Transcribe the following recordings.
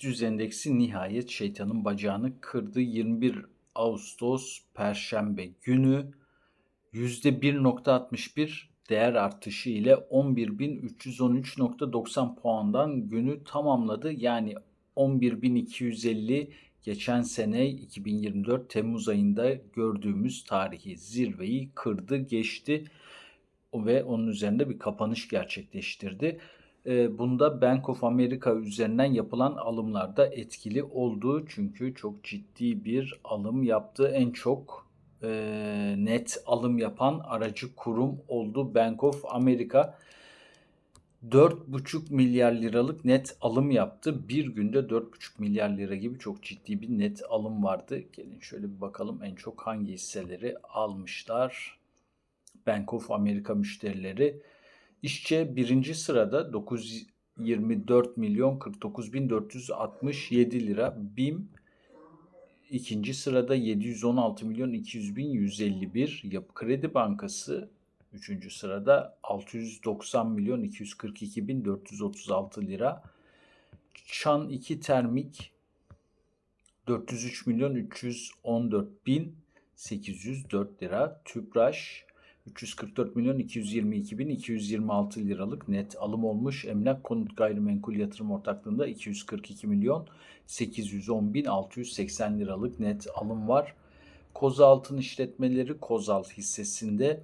BIST yüz endeksi nihayet şeytanın bacağını kırdı. 21 Ağustos Perşembe günü %1.61 değer artışı ile 11.313.90 puandan günü tamamladı. Yani 11.250 geçen sene 2024 Temmuz ayında gördüğümüz tarihi zirveyi kırdı, geçti ve onun üzerinde bir kapanış gerçekleştirdi. Ee, Bunda Bank of America üzerinden yapılan alımlarda etkili oldu. Çünkü çok ciddi bir alım yaptı. En çok e, net alım yapan aracı kurum oldu Bank of America. 4,5 milyar liralık net alım yaptı. Bir günde 4,5 milyar lira gibi çok ciddi bir net alım vardı. Gelin şöyle bir bakalım en çok hangi hisseleri almışlar. Bank of America müşterileri. İşçe birinci sırada 924 milyon 49 bin 467 lira. BİM ikinci sırada 716 milyon 200 bin 151. Yapı Kredi Bankası üçüncü sırada 690 milyon 242 bin 436 lira. Çan 2 Termik 403 milyon 314 bin 804 lira. Tüpraş 344 milyon 222 bin 226 liralık net alım olmuş. Emlak konut gayrimenkul yatırım ortaklığında 242 milyon 810 bin 680 liralık net alım var. Koza Altın işletmeleri Kozalt hissesinde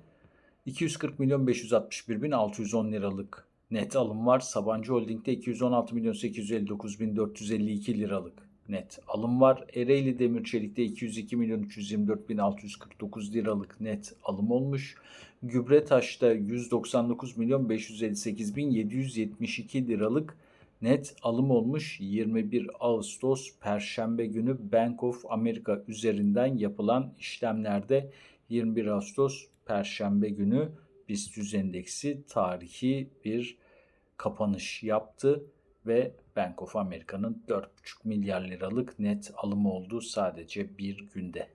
240 milyon 561 bin 610 liralık net alım var. Sabancı Holding'de 216 milyon 859 bin 452 liralık net alım var. Ereğli Demir Çelik'te 202 milyon 324 bin 649 liralık net alım olmuş. Gübretaş'ta 199 milyon 558 bin 772 liralık net alım olmuş 21 Ağustos Perşembe günü Bank of America üzerinden yapılan işlemlerde 21 Ağustos Perşembe günü BIST 100 endeksi tarihi bir kapanış yaptı ve Bank of America'nın 4,5 milyar liralık net alımı oldu sadece bir günde.